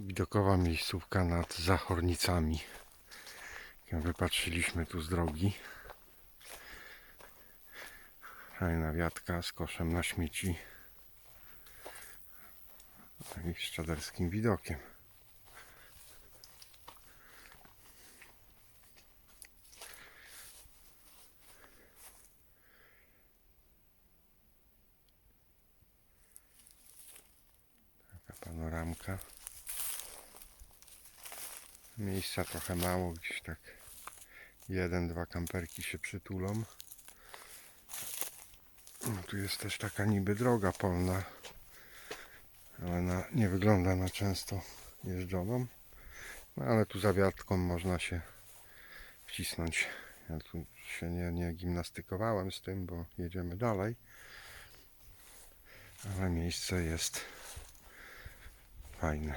Widokowa miejscówka nad Zachornicami. Jak wypatrzyliśmy tu z drogi. Fajna wiatka z koszem na śmieci. I z czaderskim widokiem. Taka panoramka. Miejsca trochę mało, gdzieś tak jeden, dwa kamperki się przytulą. No, tu jest też taka niby droga polna, ale na, nie wygląda na często jeżdżoną. No, ale tu za wiatką można się wcisnąć. Ja tu się nie, nie gimnastykowałem z tym, bo jedziemy dalej. Ale miejsce jest fajne.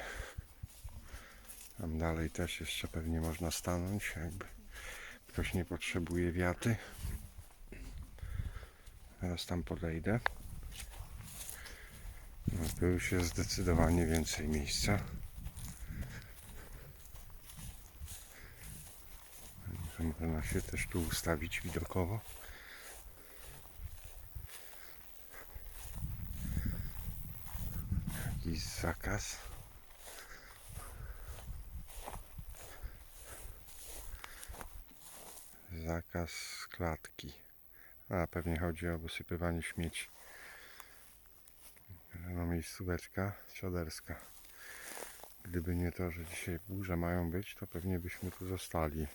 Tam dalej też jeszcze pewnie można stanąć, jakby ktoś nie potrzebuje wiaty. Teraz tam podejdę. No, tu już jest zdecydowanie więcej miejsca. Można się też tu ustawić widokowo. Jakiś zakaz. Zakaz klatki. A pewnie chodzi o wysypywanie śmieci. No miejscóweczka czaderska. Gdyby nie to, że dzisiaj burze mają być, to pewnie byśmy tu zostali.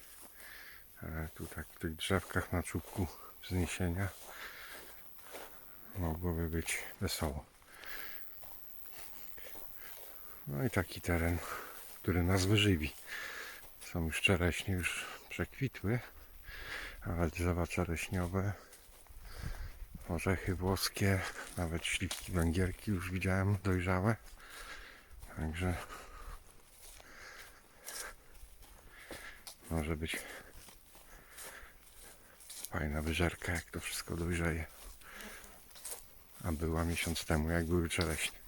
Ale tu tak w tych drzewkach na czubku wzniesienia mogłoby być wesoło. No i taki teren, który nas wyżywi. Są już czereśnie, już przekwitły, ale drzewa czereśniowe, orzechy włoskie, nawet śliwki węgierki już widziałem dojrzałe. Także może być fajna wyżerka, jak to wszystko dojrzeje. A była miesiąc temu, jak były czereśnie.